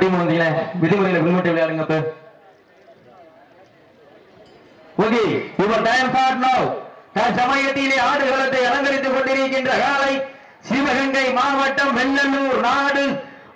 Team வந்தீங்களே விதிமுறைகளை பின்பற்றி விளையாடுங்க இப்ப. Okay your time for now சமயத்திலே ஆடுகளத்தை அலங்கரித்துக் கொண்டிருக்கின்ற காலை சிவகங்கை மாவட்டம் வெள்ளலூர் நாடு.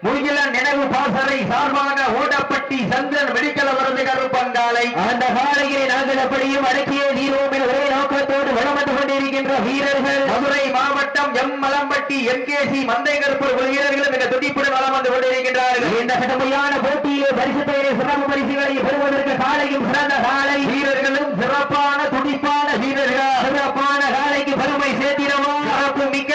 முகில நினைவு பாசறை சார்பாக ஓடப்பட்டி சந்திரன் மெடிக்கல் அவரது கருப்பங்காலை அந்த காலையை நாங்கள் அப்படியும் அடக்கிய தீரோமில் ஒரே நோக்கத்தோடு வளம் வந்து கொண்டிருக்கின்ற வீரர்கள். மதுரை மாவட்டம் M Malampatti M K C Manthai Karuppu வீரர்களும் இந்த துடிப்புடன் வளம் வந்து கொண்டிருக்கின்றார்கள். இந்த கடுமையான போட்டியிலே பரிசு பெயரை சிறப்பு பரிசுகளை பெறுவதற்கு காலையும் சிறந்த காலை வீரர்களும் சிறப்பான துடிப்பான வீரர்கள்? சிறப்பான காலைக்கு பெருமை மிக்க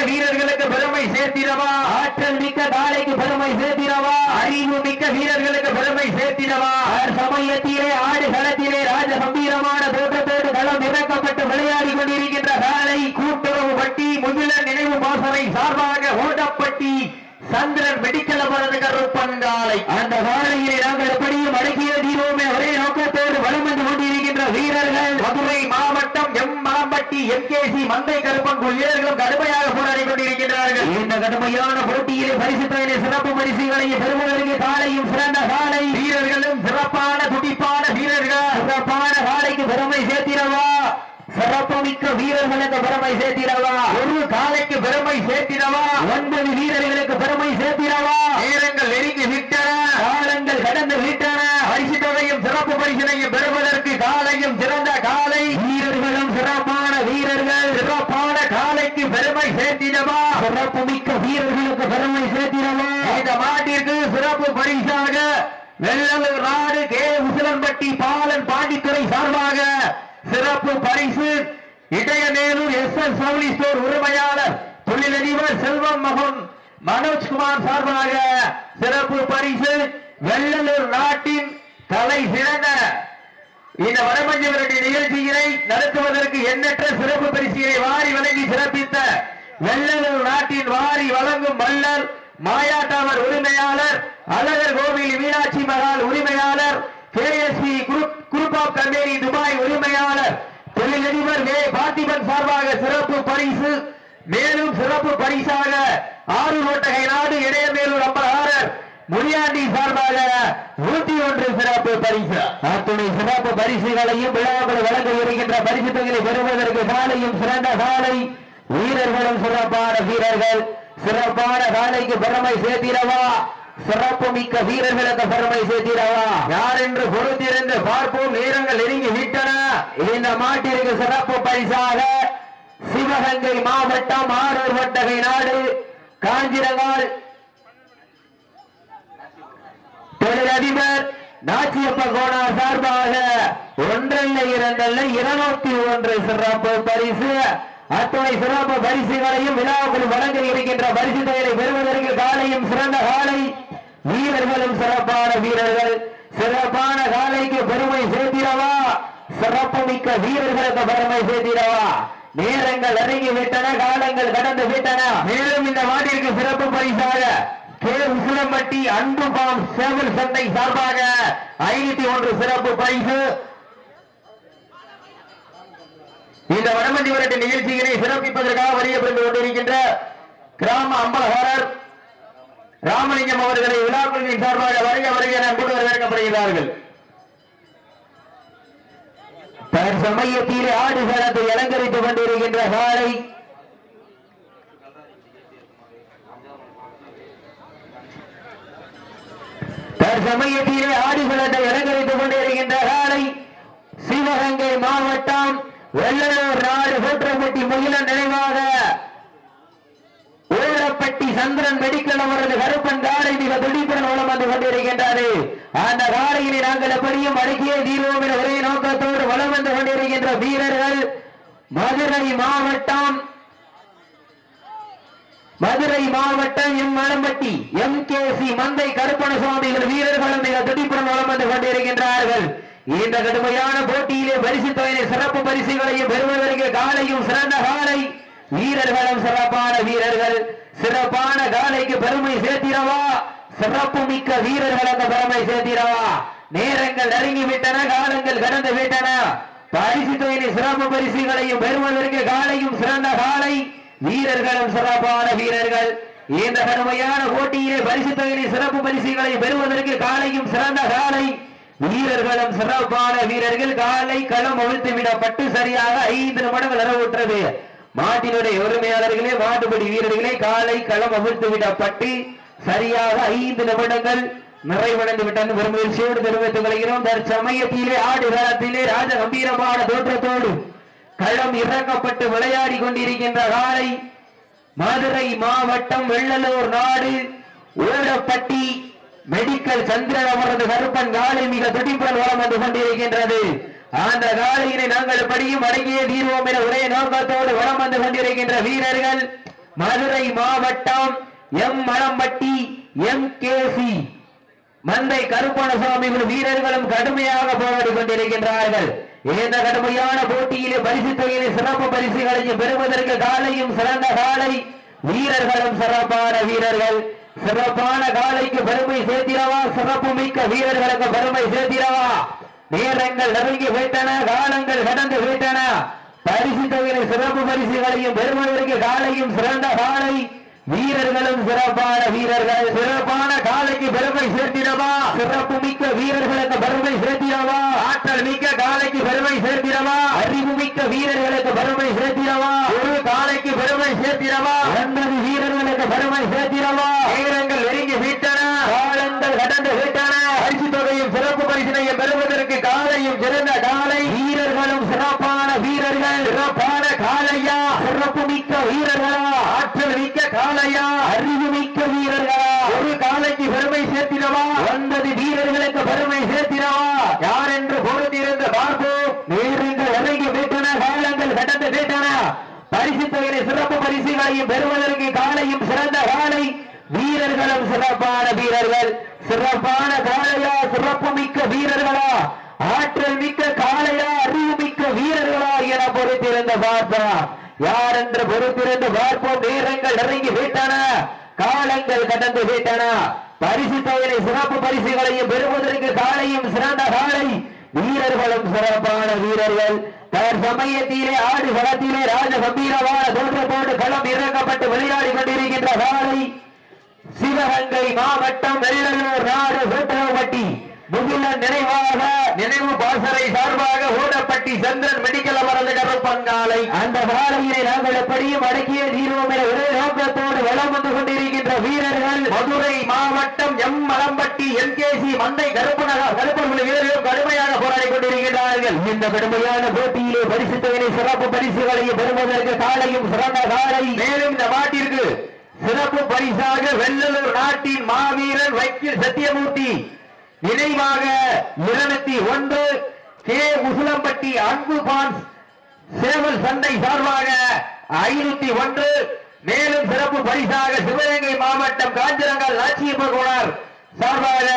வீரர்களுக்கு பெருமை சேர்த்திடவா? ஆற்றல் மிக்க காலைக்கு பெருமை சேர்த்திடவா? அறிவு மிக்க வீரர்களுக்கு பெருமை சேர்த்திடவா? சமயத்திலே ஆடு களத்திலே ராஜ கம்பீரமான தோற்றத்தோடு களம் இறக்கப்பட்டு விளையாடி கொண்டிருக்கின்ற காலை கூட்டுறவு பட்டி முகில நினைவு பாசனை சார்பாக ஓடப்பட்டி சந்திரன் மெடிக்கல் அவரது கருப்பங்காலை அந்த நாங்கள் எப்படியும் அடக்கிய தீரோமே ஒரே நோக்கத்தோடு வலம் வந்து கொண்டிருக்கின்ற வீரர்கள் மதுரை மாவட்டம் M Malampatti M K C Manthai Karuppan வீரர்களும் கடுமையாக போராடி கொண்டிருக்கின்றார்கள். இந்த கடுமையான போட்டியிலே பரிசு பயணி சிறப்பு பரிசுகளை பெறுவதற்கு காலையும் சிறந்த காலை. வீரர்களும் சிறப்பான துடிப்பான வீரர்கள். சிறப்பான காலைக்கு பெருமை சேர்த்திடவா? சிறப்புமிக்க வீரர்களுக்கு பெருமை சேர்த்திடவா? ஒரு காலைக்கு பெருமை சேர்த்திடவா? ஒன்பது வீரர்களுக்கு பெருமை சேர்த்திடவா? வீரங்கள் நெருங்கி விட்டன. காலங்கள் கடந்து விட்டன பரிசு தொகையும் சிறப்பு பரிசனையும் பெறுவதற்கு காலையும் சிறந்த காலை வீரர்களும் சிறப்பான வீரர்கள் சிறப்பான காலைக்கு பெருமை சிறப்புமிக்க வீரர்களுக்கு பெருமை சேர்த்திடவா? இந்த மாட்டிற்கு சிறப்பு பரிசாக வெள்ளலூர் நாடு கே. உசிலம்பட்டி பாலன் பாண்டித்துறை சார்பாக சிறப்பு பரிசு. இடையநேலூர் எஸ். எஸ். சவுலி ஸ்டோர் உரிமையாளர் தொழிலதிபர் செல்வம் மகன் மனோஜ்குமார் சார்பாக சிறப்பு பரிசு. வெள்ளலூர் நாட்டின் தலை சிறந்த இந்த வடமஞ்சவருடைய நிகழ்ச்சியினை நடத்துவதற்கு எண்ணற்ற சிறப்பு பரிசினை வாரி வழங்கி சிறப்பித்த வெள்ளலூர் நாட்டின் வாரி வழங்கும் மல்லர் மாயாட்டாவர் உரிமையாளர் அழகர் கோவில் மீனாட்சி மகால் உரிமையாளர் KSP group of company Dubai உரிமையாளர் தொழிலதிபர் வே பார்த்திபன் சார்பாக சிறப்பு பரிசு மேலும் சிறப்பு பரிசாக ஆறு ஓட்டகை நாடு இடையமேலூர் அம்பலாரர் முனியாண்டி சார்பாக நூற்றி ஒன்று சிறப்பு பரிசு. அத்துணை சிறப்பு பரிசுகளையும் விழாக்கள் வழங்க இருக்கின்ற பரிசு தொகையை பெறுவதற்கு சாலையும் சிறந்த சாலை வீரர்களும் சிறப்பான வீரர்கள். சிறப்பான காலைக்கு பெருமை சேர்த்திடவா? சிறப்பு மிக்க வீரர்களுக்கு பெருமை சேர்த்திடவா? யார் என்று பொறுத்திருந்து பார்ப்போம். நேரங்கள் நெருங்கி விட்டன. இந்த மாட்டிற்கு சிறப்பு பரிசாக சிவகங்கை மாவட்டம் ஆரூர் வட்டகை நாடு காஞ்சிரங்கால். தொழிலதிபர் நாச்சியப்ப கோணா சார்பாக ஒன்றல்ல இரண்டல்ல இருநூத்தி ஒன்று சிறப்பு பரிசு. அத்துணை சிறப்பு பரிசுகளையும் விழாவுக்குள் வழங்க இருக்கின்ற பரிசு தொகையை பெறுவதற்கு காலையும் சிறந்த காலை வீரர்களும் சிறப்பான வீரர்கள். சிறப்பான காலைக்கு பெருமை சேர்த்திடவா? சிறப்பு மிக்க வீரர்களுக்கு பெருமை சேர்த்திடவா? நேரங்கள் அருகி விட்டன காலங்கள் கடந்து விட்டன. மேலும் இந்த மாட்டிற்கு சிறப்பு பரிசாக கே. உசிலம்பட்டி அன்பு பாம் சேவல் சந்தை சார்பாக ஐநூத்தி ஒன்று சிறப்பு பரிசு. இந்த வடமண்டி விரட்டு நிகழ்ச்சியினை சிறப்பிப்பதற்காக வரியப்பட்டு கொண்டிருக்கின்ற கிராம அம்பலகாரர் ராமலிங்கம் அவர்களை விழாக்குழுவின் சார்பாக வருக வருக என கூட வரவேற்கப்படுகிறார்கள். தற்சமயத்தில் ஆடுகளத்தை அலங்கரித்துக் கொண்டிருக்கின்ற சாலை. தற்சமயத்திலே ஆடுகளத்தை அலங்கரித்துக் கொண்டிருக்கின்ற சாலை. சிவகங்கை மாவட்டம் வெள்ளலூர் நாடு கூற்றப்பட்டி முகில நினைவாக. ஊழப்பட்டி சந்திரன் மெடிக்கல் அவரது கருப்பன் காரை மிக துடிப்புடன் மூலம் வந்து கொண்டிருக்கின்றது அந்த காரையினை நாங்கள் எப்படியும் அடக்கியே தீர்வோம் என ஒரே நோக்கத்தோடு வளம் வந்து கொண்டிருக்கின்ற வீரர்கள் மதுரை மாவட்டம் மதுரை மாவட்டம் M Malampatti M K C Manthai கருப்பணசுவாமிகள் வீரர்களும் மிக துடிப்புடன் வளம் வந்து கொண்டிருக்கின்றார்கள். இந்த கடுமையான போட்டியிலே பரிசு தொகையை சிறப்பு பரிசுகளையும் பெறுவதற்கு காலையும் சிறந்த காலை. வீரர்களும் சிறப்பான வீரர்கள். சிறப்பான காலைக்கு பெருமை சேர்த்திரவா சிறப்பு மிக்க வீரர்களுக்கு பெருமை சேர்த்திரவா நேரங்கள் நெருங்கி விட்டன காலங்கள் கடந்து விட்டன. பரிசு தொகையை சிறப்பு பரிசுகளையும் பெறுவதற்கு காலையும் சிறந்த காலை. வீரர்களும் சிறப்பான வீரர்கள். இந்த கடுமையான போட்டியிலே பரிசு தொகையை சிறப்பு பரிசுகளை பெறுவதற்கு காலையும் சிறந்த காலை. வீரர்களும் சிறப்பான வீரர்கள் காலை களம் அவிழ்த்து விடப்பட்டு சரியாக ஐந்து நிமிடங்கள் நிறைவுற்றது. மாட்டினுடைய உரிமையாளர்களே மாட்டுப்படி வீரர்களே காலை களம் அவிழ்த்து விடப்பட்டு சரியாக ஐந்து நிமிடங்கள் நிறைவடைந்து விட்டது. பெருமகிழ்ச்சியோடு தெரிவித்துக் கொள்கிறோம். தற்சமயத்திலே ஆடு காலத்திலே ராஜ கம்பீரமான தோற்றத்தோடு களம் இறக்கப்பட்டு விளையாடி கொண்டிருக்கின்ற காலை மதுரை மாவட்டம் வெள்ளலூர் நாடு ஊரப்பட்டி மெடிக்கல் சந்திரன் அவரது கருப்பன் காலை மிக துடிப்புடன் வளம் வந்து கொண்டிருக்கின்றது. அந்த காலையினை நாங்கள் படியும் அடங்கிய தீர்வோம் என ஒரே நோக்கத்தோடு வளம் வந்து கொண்டிருக்கின்ற வீரர்கள் மதுரை மாவட்டம் எம் மலம்பட்டி எம் கேசி மந்தை கருப்பணசாமி வீரர்களும் கடுமையாக போராடி கொண்டிருக்கின்றார்கள். இந்த கடுமையான போட்டியிலே பரிசு தொகையிலே சிறப்பு பரிசுகளையும் பெறுவதற்கு காலையும் சிறந்த காலை வீரர்களும் சிறப்பான வீரர்கள். சிறப்பான காலைக்கு பெருமை சேர்த்திடவா? சிறப்பு மிக்க வீரர்களுக்கு பெருமை சேர்த்திடவா? நேரங்கள் நெருங்கி விட்டன காலங்கள் கடந்து விட்டன. பரிசு தொகையிலே சிறப்பு பரிசுகளையும் பெறுவதற்கு காலையும் சிறந்த காலை. வீரர்களும் சிறப்பான வீரர்கள். சிறப்பான காலைக்கு பெருமை சேர்த்திடவா? சிறப்பு மிக்க வீரர்களுக்கு பெருமை சேர்த்திடவா? ஆற்றல் மிக்க காலைக்கு பெருமை சேர்த்திடவா? அறிவு மிக்க வீரர்களுக்கு பெருமை சேர்த்திடவா? ஒரு காலைக்கு பெருமை சேர்த்திடவா? ஒன்பது வீரர்களுக்கு பெருமை சேர்த்திடவா? நேரங்கள் நெருங்கி விட்டன. காலங்கள் கடந்து விட்டன. பரிசு தொகையும் சிறப்பு பரிசினையும் பெறுவதற்கு காலையும் சிறந்த காலை வீரர்களும் சிறப்பான வீரர்கள் சிறப்பான காலையா சிறப்பு மிக்க வீரர்களா ஆற்றல் மிக்க காலையா அறிவு மிக்க வீரர்களா ஒரு காலைக்கு பெருமை சேர்த்திடவா ஒன்பது வீரர்களுக்கு பெருமை சேர்த்திடவா யார் என்று பொறுத்திருந்து பார்ப்போம் நேரங்கள் இறங்கி விட்டன காலங்கள் கடந்து விட்டன பரிசு தொகையை சிறப்பு பரிசுகளையும் பெறுவதற்கு காலையும் சிறந்த காலை. வீரர்களும் சிறப்பான வீரர்கள். சிறப்பான காளையா சிறப்பு மிக்க வீரர்களா? ஆற்றல் மிக்க காளையா அறிவு மிக்க வீரர்களா என பொறுத்திருந்து பார்ப்போம். யார் என்று பொறுத்திருந்து பார்ப்போம். நேரங்கள் நெருங்கி விட்டன. காலங்கள் கடந்து விட்டன. பரிசு தொகையை சிறப்பு பரிசுகளையும் பெறுவதற்கு காலையும் சிறந்த காலை. வீரர்களும் சிறப்பான வீரர்கள். தற்சமயத்திலே ஆடு களத்திலே ராஜ கம்பீரமான போட்டு களம் இறக்கப்பட்டு விளையாடி கொண்டிருக்கின்ற காலை சிவகங்கை மாவட்டம் வெள்ளலூர் நாடு வேட்டவப்பட்டி முகில நினைவாக நினைவு பாசறை சார்பாக ஓடப்பட்டி சந்திரன் மெடிக்கல் அவரது கருப்பங்காலை அந்த காலையினை நாங்கள் எப்படியும் அடக்கிய தீர்வோம் என ஒரே நோக்கத்தோடு வளம் வந்து கொண்டிருக்கின்ற வீரர்கள். மதுரை மாவட்டம் எம் மலம்பட்டி என்கேசி மந்தை கருப்பனக கருப்பன் வீரர்கள் கடுமையாக போராடி கொண்டிருக்கிறார்கள் இந்த கடுமையான போட்டியிலே பரிசு தொகையை சிறப்பு பரிசுகளையும் பெறுவதற்கு காலையும் சிறந்த காலை. மேலும் இந்த மாட்டிற்கு சிறப்பு பரிசாக வெள்ளலூர் நாட்டின் மாவீரர் வைக்கில் சத்தியமூர்த்தி நினைவாக இருநூத்தி ஒன்று கே. உசுலம்பட்டி அன்பு பான்ஸ் சேவல் சந்தை சார்பாக ஐநூத்தி ஒன்று. மேலும் சிறப்பு பரிசாக சிவகங்கை மாவட்டம் காஞ்சிரங்கால் நாச்சியப்பகுணர் சார்பாக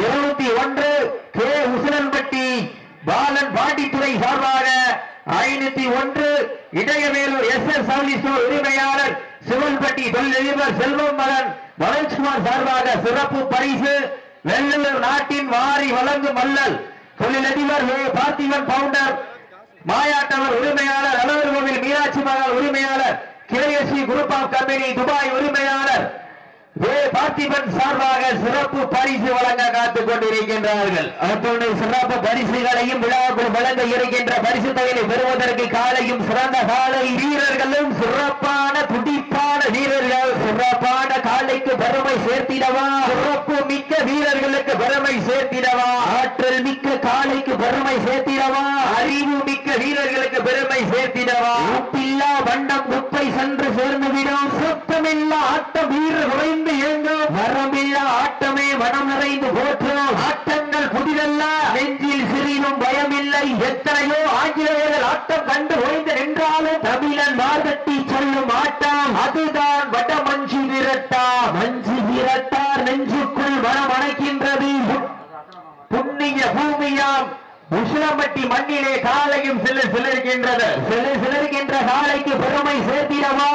இருநூத்தி ஒன்று. கே. உசுலன்பட்டி பாலன் பாண்டித்துறை சார்பாக ஐநூத்தி ஒன்று. இடையவேலூர் எஸ். எஸ். சவுலி ஸ்டோர் உரிமையாளர் சிவன்பட்டி தொழிலதிபர் செல்வம் மகன் மனோஜ்குமார் சார்பாக சிறப்பு பரிசு வெள்ளலூர் நாட்டின் வாரி வழங்கும் மல்லல் தொழிலதிபர் பார்த்திபன் பவுண்டர் மாயாட்டவர் உரிமையாளர் அலவர் கோவில் மீனாட்சி மகள் உரிமையாளர். KSC group of company Dubai உரிமையாளர். வே. பார்த்திபன் சார்பாக சிறப்பு பரிசு வழங்க காத்துக் கொண்டிருக்கின்றார்கள். அத்தோடு சிறப்பு பரிசுகளையும் விழாவுக்குள் வழங்க இருக்கின்ற பரிசு தொகையை பெறுவதற்கு காலையும் சிறந்த காலை வீரர்களும் சிறப்பான துடிப்பான வீரர்கள் சிறப்பான காலைக்கு பெருமை சேர்த்திடவா? சிறப்பு மிக்க வீரர்களுக்கு பெருமை சேர்த்திடவா? ஆற்றல் மிக்க காலைக்கு பெருமை சேர்த்திடவா? அறிவு மிக்க வீரர்களுக்கு பெருமை சேர்த்திடவா? உப்பில்லா வண்டம் குப்பை சென்று சேர்ந்துவிடும். சுத்தமில்லா ஆட்டம் வீர குறைந்து இயங்கும். வரமில்லா ஆட்டமே மனம் நிறைந்து போற்றும். ஆட்டங்கள் புதிதல்ல. நெஞ்சில் சிறிதும் பயமில்லை. எத்தனையோ ஆங்கிலேயர்கள் ஆட்டம் கண்டு ஓய்ந்து நின்றாலும் தமிழன் மார்கட்டி சொல்லும் ஆட்டம். அதுதான் வட உசிலம்பட்டி மண்ணிலே காலையும் சிலர் சிலர்கின்றது சிலர் சிலர்கின்ற காலைக்கு பெருமை சேர்த்திடவா?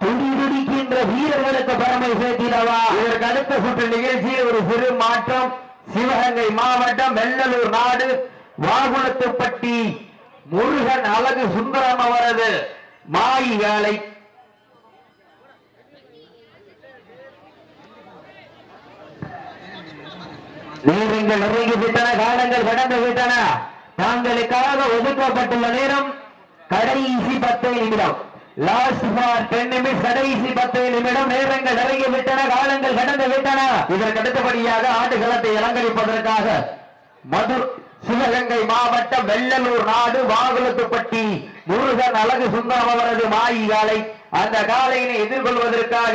துடி துடிக்கின்ற வீரர்களுக்கு பெருமை சேர்த்திடவா? இதற்கு அடுத்த சுற்று நிகழ்ச்சியில் ஒரு சிறு மாற்றம். சிவகங்கை மாவட்டம் வெள்ளலூர் நாடு வாகுளத்துப்பட்டி முருகன் அழகு சுந்தரம் அவரது மாய் வேலை. நேரங்கள் நெருங்கி விட்டன காலங்கள் கடந்து விட்டன தாங்களுக்காக ஒதுக்கப்பட்டுள்ள நேரம் கடைசி பத்து நிமிடம். லாஸ்ட் ஃபார் டென் கடைசி பத்து நிமிடம். நேரங்கள் நெருங்கி விட்டன காலங்கள் கடந்து விட்டன இதற்கு அடுத்தபடியாக ஆடுகளத்தை அலங்கரிப்பதற்காக மதுர் சிவகங்கை மாவட்டம் வெள்ளலூர் நாடு வாகுலத்துப்பட்டி முருகன் அழகு சுந்தரம் அவரது மாயி காலை அந்த காலையினை எதிர்கொள்வதற்காக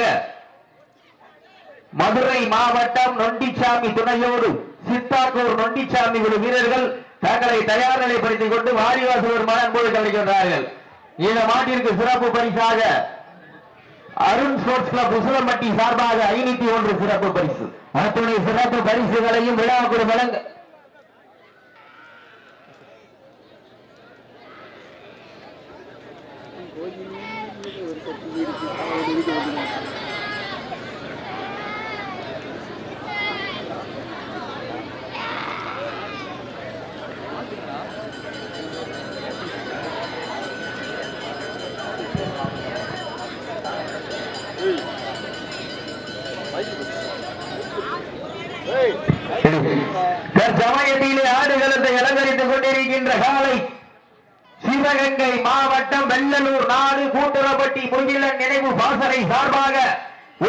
மதுரை மாவட்டம் நொண்டிச்சாமி துணையோடு சித்தாக்கூர் நொண்டிச்சாமி குழு வீரர்கள் தங்களை தயார் நிலைப்படுத்திக் கொண்டு வாரிவாசூர் மனன்போடு கலைக்கின்றார்கள் இந்த மாட்டிற்கு சிறப்பு பரிசாக அருண் ஸ்போர்ட்ஸ் கிளப் உசுரம்பட்டி சார்பாக ஐநூத்தி ஒன்று சிறப்பு பரிசு. அத்துணை சிறப்பு பரிசுகளையும் விழாக்குழு வழங்க தற்சமயத்திலே ஆடுகளத்தை அலங்கரித்துக் காலை சிவகங்கை மாவட்டம் வெள்ளலூர் நாடு கூட்டுறப்பட்டி முகிலன் நினைவு பாசறை சார்பாக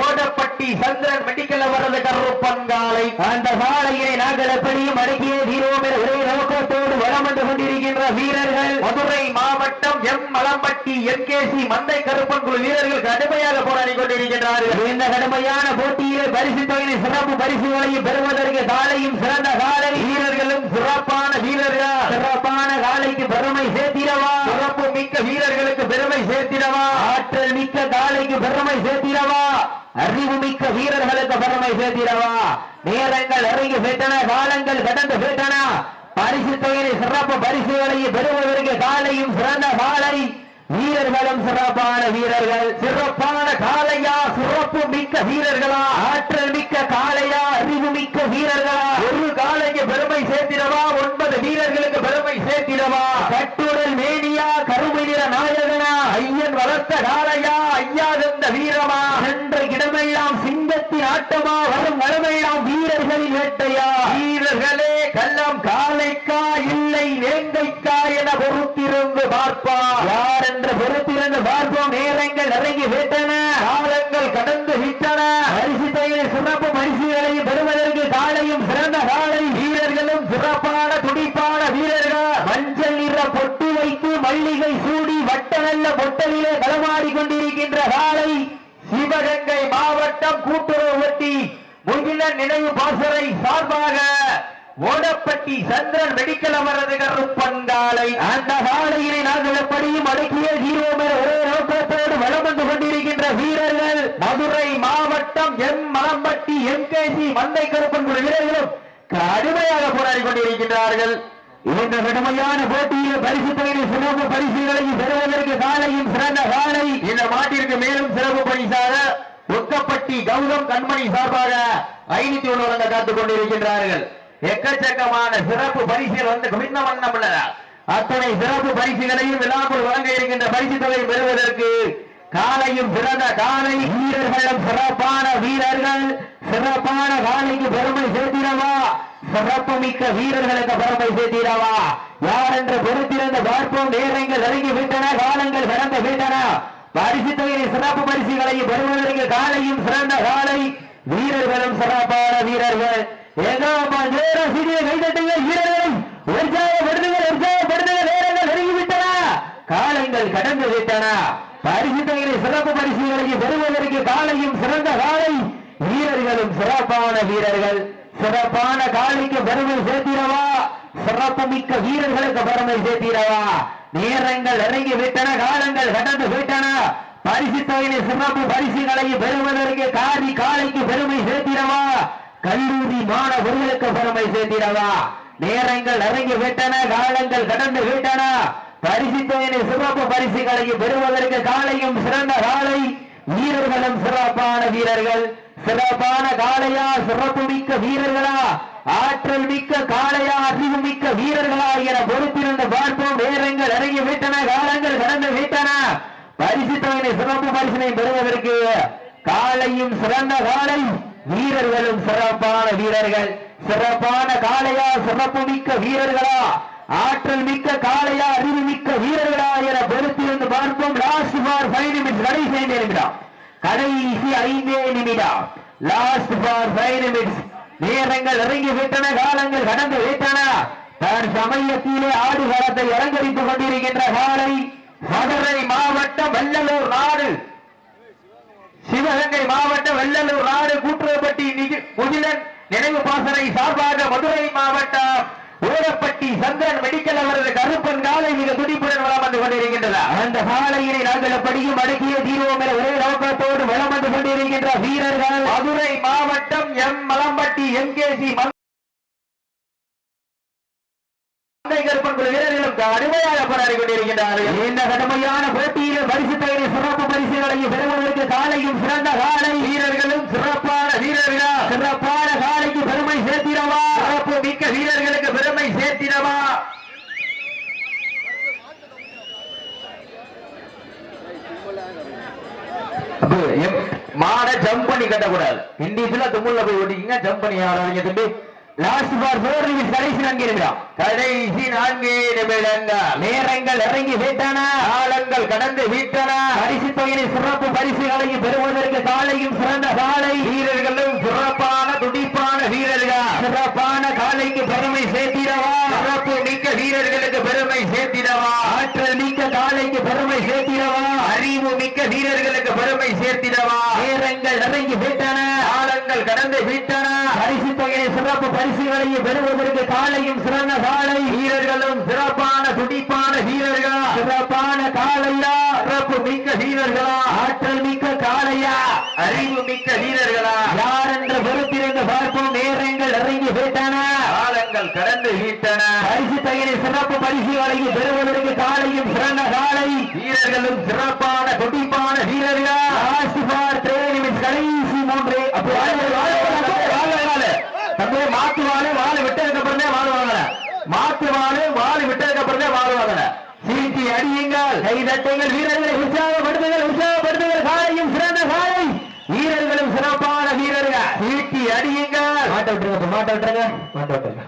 ஓடப்பட்டி சந்திரன் மெடிக்கல் அவரது கருப்பங்காலை அந்த சாலையை நாங்கள் எப்படியும் அடக்கிய தீரோம் என ஒரே நோக்கத்தோடு வளம் வந்து கொண்டிருக்கின்ற வீரர்கள். மதுரை மாவட்டம் M. Malampatti M. K. C. Manthai Karuppan குழு வீரர்கள் கடுமையாக போராடி கொண்டிருக்கின்றார்கள். இந்த கடுமையான போட்டியிலே பரிசு தொகையை சிறப்பு பரிசுகளையும் பெறுவதற்கு சாலையும் சிறந்த சாலை வீரர்களும் சிறப்பான சிறப்பான காலைக்கு பெருமை சேர்த்திடவா? சிறப்பு மிக்க வீரர்களுக்கு பெருமை சேர்த்திடவா? ஆற்றல் மிக்க காலைக்கு பெருமை சேர்த்திடவா? அறிவு மிக்க வீரர்களுக்கு பெருமை சேர்த்திடவா? நேரங்கள் இறங்கி விட்டன காலங்கள் கடந்து விட்டன பரிசு தொகையை சிறப்பு பரிசுகளையும் பெறுவதற்கு காலையும் சிறந்த காலை வீரர்களும் சிறப்பான வீரர்கள். சிறப்பான காலையா சிறப்பு மிக்க வீரர்களா? ஆற்றல் மிக்க காளையா அறிவு மிக்க வீரர்களா? ஒரு காலைக்கு பெருமை சேர்த்திடவா? ஒன்பது வீரர்களுக்கு பெருமை சேர்த்திடவா? கட்டுடல் மேனியா கருமை நிற நாயகனா? ஐயன் வளர்த்த காளையா ஐயா தந்த வீரமா? சென்ற இடமெல்லாம் சிங்கத்தின் ஆட்டமா வரும் வளமெல்லாம் வீரர்களின் வேட்டையா? வீரர்களே கல்ல காளைக்கா இல்லை வேங்கைக்கா என பொறுத்திருந்து பார்ப்பா யார் என்று பொறுத்திருந்து பார்ப்போம் நேரங்கள் இறங்கி விட்டன காலங்கள் கடந்து விட்டன பரிசு தொகையை சிறப்பு பரிசுகளையும் பெறுவதற்கு காலையும் சிறந்த காலை வீரர்களும் சிறப்பான துடிப்பான வீரர்கள் மஞ்சள் நிற பொட்டு வைத்து மல்லிகை சூடி வட்ட நல்ல பொட்டலிலே களமாடி கொண்டிருக்கின்ற காலை சிவகங்கை மாவட்டம் கூட்டுறவு ஒட்டி முகிலன் நினைவு பாசறை சார்பாக ஓடப்பட்டி சந்திரன் மெடிக்கல் அவரது கருப்பந்தாலை அந்த காலையிலே நாங்கள் எப்படியும் அடக்கிய ஜீரோம் என ஒரே நோக்கத்தோடு வளம் வந்து கொண்டிருக்கின்ற வீரர்கள் மதுரை மாவட்டம் M Malampatti M K C Manthai Karuppan குழு வீரர்களும் கடுமையாக போராடி கொண்டிருக்கின்றார்கள். இந்த கடுமையான போட்டியில் பரிசு தொகையை சிறப்பு பரிசுகளையும் பெறுவதற்கு காலையும் சிறந்த காலை. இந்த மாட்டிற்கு மேலும் சிறப்பு பரிசாக ஒக்கப்பட்டி கௌதம் கண்மணி சார்பாக ஐநூத்தி ஒன்று வழங்க காத்துக் கொண்டிருக்கின்றார்கள். எக்கச்சக்கமான சிறப்பு பரிசுகள் வந்து குவிந்த வண்ணம் உள்ளன. அத்தனை சிறப்பு பரிசுகளையும் விழாக்குள் வழங்க இருக்கின்ற பரிசு தொகை பெறுவதற்கு காலையும் சிறந்த காலை. வீரர்களும் சிறப்பான வீரர்கள் சிறப்பான காலைக்கு பெருமை சிறப்புமிக்க வீரர்களுக்கு பரம்பை சேர்த்திடவா? யார் என்று பொறுத்திருந்த பார்ப்போம். நேரங்கள் நெருங்கி விட்டன காலங்கள் கடந்து விட்டன. பரிசு சிறப்பு பரிசுகளையும் பெறுவதற்கு காலையும் சிறந்த காலை. வீரர்களும் சிறப்பான வீரர்கள். ஏதோ நேரம் சிறிய கைதட்டுங்கள் வீரர்களை உற்சாகப்படுத்துங்கள் உற்சாகப்படுத்துங்கள். நேரங்கள் நெருங்கி விட்டன காலங்கள் கடந்து விட்டன. பரிசு தொகையை சிறப்பு பரிசுகளையும் பெறுவதற்கு காலையும் சிறந்த காலை. வீரர்களும் சிறப்பான வீரர்கள். சிறப்பான காலைக்கு பெருமை சேர்த்திடவா? சிறப்பு மிக்க வீரர்களுக்கு பெருமை சேர்த்திடவா? நேரங்கள் இறங்கி விட்டன காலங்கள் கடந்து விட்டன. பரிசு தொகையை சிறப்பு பரிசுகளை பெறுவதற்கு காரி காலைக்கு பெருமை சேர்த்திடவா? கல்லூரி மாணவர்களுக்கு பெருமை சேர்த்திடவா? நேரங்கள் இறங்கி விட்டன காலங்கள் கடந்து விட்டன. பரிசு தொகையை சிறப்பு பரிசுகளை பெறுவதற்கு காலையும் சிறந்த காலை. வீரர்களும் சிறப்பான வீரர்கள். சிறப்பான காளையா சிறப்பு மிக்க வீரர்களா ஆற்றல் மிக்க காளையா அறிவு மிக்க வீரர்களா என பொறுத்திருந்த பார்ப்போம் நேரங்கள் இறங்கி விட்டன காலங்கள் கடந்து விட்டன. பரிசு தொகையை சிறப்பு பரிசினை பெறுவதற்கு காளையும் சிறந்த காலை வீரர்களும் சிறப்பான வீரர்கள். சிறப்பான காளையா சிறப்பு மிக்க வீரர்களா ஆற்றல் மிக்க காளையா அறிவு மிக்க வீரர்களா என பொறுத்திருந்து பார்ப்போம். லாஸ்ட் ஃபார் ஃபைவ் நிமிட்ஸ் கடைசி நிமிடம். கடைசி ஐந்தே நிமிடம். லாஸ்ட் ஃபார் ஃபைவ் நிமிட்ஸ் நேரங்கள் இறங்கி விட்டன காலங்கள் கடந்து விட்டன. தன் சமயத்திலே ஆடுகளத்தை அலங்கரித்துக் கொண்டிருக்கின்ற காலை மதுரை மாவட்டம் வெள்ளலூர் நாடு. சிவகங்கை மாவட்டம் வெள்ளலூர் நாடு கூட்டுறப்பட்டி நிகி- முகிலன் நினைவு பாசனை சார்பாக மதுரை மாவட்டம் ஊரப்பட்டி சந்திரன் மெடிக்கல் அவரது கருப்பன் காலை மிக துடிப்புடன் வளம் வந்து கொண்டிருக்கின்றது? அந்த காலையினை நாங்கள் படியும் அடக்கிய தீர்வோம் என ஒரே நோக்கத்தோடு வளம் வந்து கொண்டிருக்கின்ற வீரர்கள். மதுரை மாவட்டம் எம் மலம்பட்டி எம்கேசி கடுமையாக போராடி கொண்டிருக்கின்றார்கள். இந்த கடுமையான போட்டியில் பரிசு தகுதி சிறப்பு பரிசுகளையும் பெறுவதற்கு காலையும் சிறந்த காலை வீரர்களும் சிறப்பான வீரர்களா சிறப்பான காலைக்கு பெருமை சேர்த்திடவா சிறப்பு மிக்க வீரர்களுக்கு பெருமை சேர்த்திடவா அப்ப எப்- மாட கட்டக்கூடாது இண்டிவிஜுவலா தும்முள்ள போய் ஓட்டிக்கிங்க ஜம்ப் பண்ணி ஆடாதீங்க தம்பி. லாஸ்ட் பார் ஃபோர் நிமிஷம் கடைசி நான்கு நிமிடம் கடைசி நான்கு நிமிடங்கள் நேரங்கள் இறங்கி விட்டன. காலங்கள் கடந்து விட்டன. பரிசு தொகையை சிறப்பு பரிசுகளையும் பெறுவதற்கு காலையும் சிறந்த காலை. வீரர்களும் சிறப்பான துடிப்பான வீரர்கள்? சிறப்பான காலைக்கு பெருமை சேர்த்திடவா? சிறப்பு மிக்க வீரர்களுக்கு பெருமை சேர்த்திடவா? ஆற்றல் மிக்க காலைக்கு பெருமை சேர்த்திடவா? அறிவு மிக்க வீரர்களுக்கு பெருமை சேர்த்திடவா? நேரங்கள் இறங்கி விட்டன. காலங்கள் கடந்து விட்டன. பரிசு தொகையை சிறப்பு பரிசுகளையும் பெறுவதற்கு காலையும் சிறந்த காலை. வீரர்களும் சிறப்பான துடிப்பான வீரர்கள்? சிறப்பான காலையா? சிறப்பு மிக்க வீரர்களா? ஆற்றல் மிக்க காளையா அறிவு மிக்க வீரர்களா? யார் என்று பொறுத்திருந்து பார்ப்போம். நேரங்கள் இறங்கி விட்டன. காலங்கள் கடந்து விட்டன. பரிசு தகுதி சிறப்பு பரிசுகளையும் பெறுவதற்கு காலையும் சிறந்த காலை. வீரர்களும் சிறப்பான துடிப்பான வீரர்கள். லாஸ்ட் ஃபார் த்ரீ நிமிஷம் கடைசி மூன்று. தம்பி மாத்து வாழு வாழு விட்டதுக்கு அப்புறமே வாழுவாங்க மாத்து வாழு வாழு விட்டதுக்கு அப்புறமே வாழுவாங்க சீட்டி அடியுங்கள். கை தட்டுங்கள் வீரர்களை உற்சாகப்படுத்துங்கள் உற்சாகப்படுத்துங்கள். காலையும் சிறந்த காலை வீரர்களும் சிறப்பான வீரர்கள் சீட்டி அடியுங்கள் மாட்ட விட்டுருங்க மாட்ட விட்டுருங்க மாட்ட விட்டுருங்க